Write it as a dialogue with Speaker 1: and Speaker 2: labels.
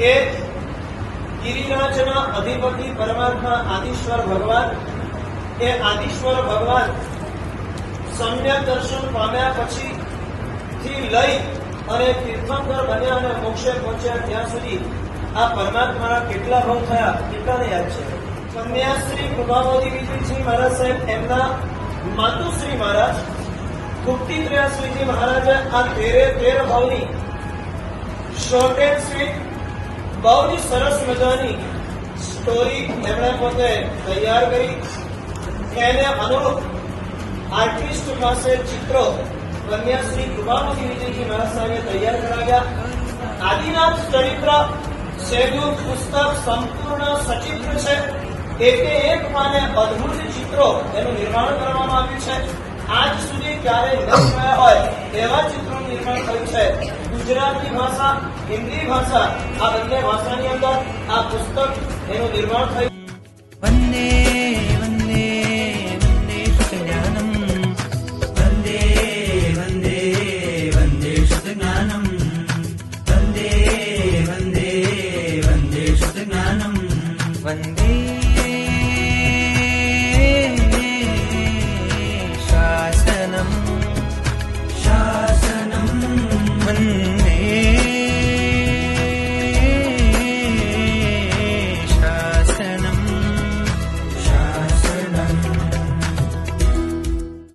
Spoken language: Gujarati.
Speaker 1: એ ગિરિરાજના અધિપતિ પરમાત્મા આદિશ્વર ભગવાન એ આદિશ્વર ભગવાન સમ્યક દર્શન પામ્યા પછી થી લઈ અને તીર્થંકર બન્યા અને મોક્ષે પહોંચ્યા ત્યાં સુધી આ પરમાત્માના કેટલા ભાવ થયા કેટલાને યાદ છે? કન્યાશ્રી કૃપાવતી વિજયજી મહારાજ સાહેબ, એમના માતુશ્રી મહારાજ કુર્તી ત્રયાશ્રીજી મહારાજે આ તેરે તેર ભાવની શોર્ટ એન્ડ સ્વીટ બહુ જ સરસ મજાની સ્ટોરી એમણે પોતે તૈયાર કરી. એને અનુરૂપ આર્ટિસ્ટ પાસે ચિત્રો કન્યાશ્રી કૃપામતી વિજયજી મહારાજ સાહેબે તૈયાર કરાવ્યા. આદિનાથ ચરિત્ર સેદુ પુસ્તક સંપૂર્ણ સચિત્ર છે. એકે એક પાને અદ્ભુત ચિત્રો એનું નિર્માણ કરવામાં આવ્યું છે. આજ સુધી ક્યારેય ન થયા હોય ગુજરાતની ભાષા હિન્દી ભાષા આ બંને ભાષાની અંદર આ પુસ્તક એનું નિર્માણ થયું
Speaker 2: વંદે વંદે વંદે જ્ઞાનમ વંદે વંદે વંદે જ્ઞાનમ વંદે વંદે વંદે જ્ઞાનમ વંદે